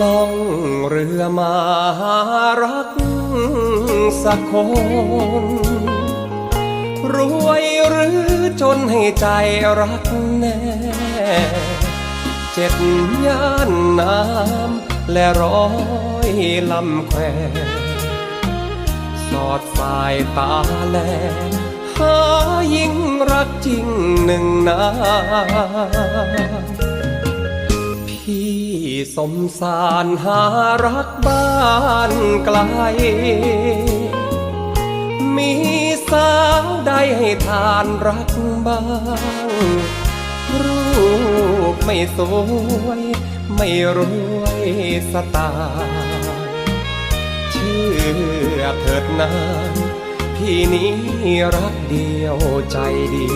ล่องเรือมาหารักสักคน รวยหรือจนให้ใจรักแน่ เจ็ดย่านน้ำและร้อยลำแควสอดสายตาแลหายิ่งรักจริงหนึ่งนาพี่ สมสารหารักบ้านไกล มีสาวใดให้ทานรักบ้าง รูปไม่สวย ไม่รวยสตล์เชื่อเถิดนานพี่นี้รักเดียวใจดี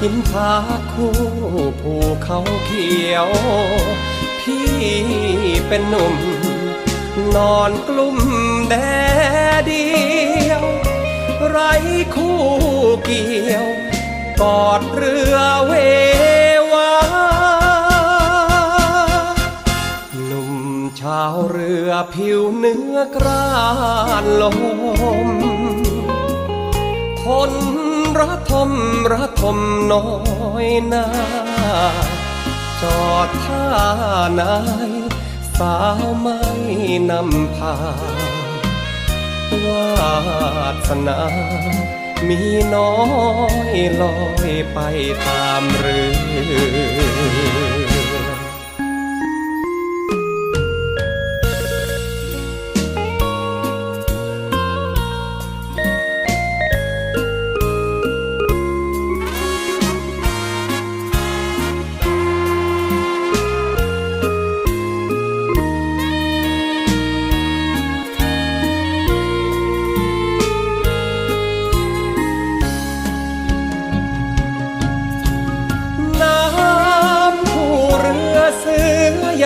หินผาคู่ภูเขาเขียว พี่เป็นหนุ่ม นอนกลุ่มแดดเดียว ไรคู่เกี่ยว กอดเรือเววาหนุ่มชาวเรือผิวเนื้อกรานลม ระทมน้อยนาจอดท่านายสาวไม่นำพาวาสนามีน้อยลอยไปตามเรือ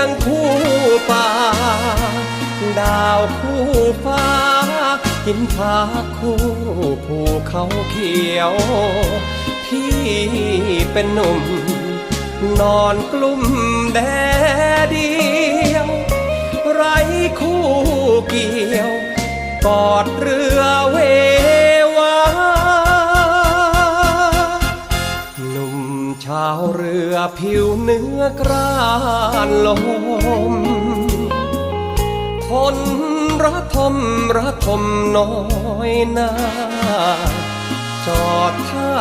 ยังคู่ป่า ดาวคู่ฟ้า หินผาคู่ภูเขาเขียว พี่เป็นหนุ่ม นอนกลุ่มแดดเดียว ไรคู่เกี่ยว กอดเรือ ชาวเรือผิวเนื้อกรานลมทนระทมระทมน้อยนาจอดท่า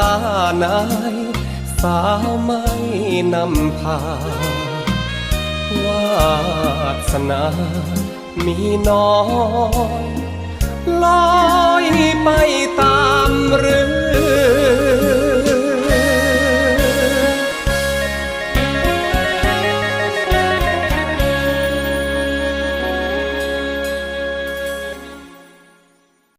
นายสาวไม่นำพาวาสนามีน้อยลอยไปตาม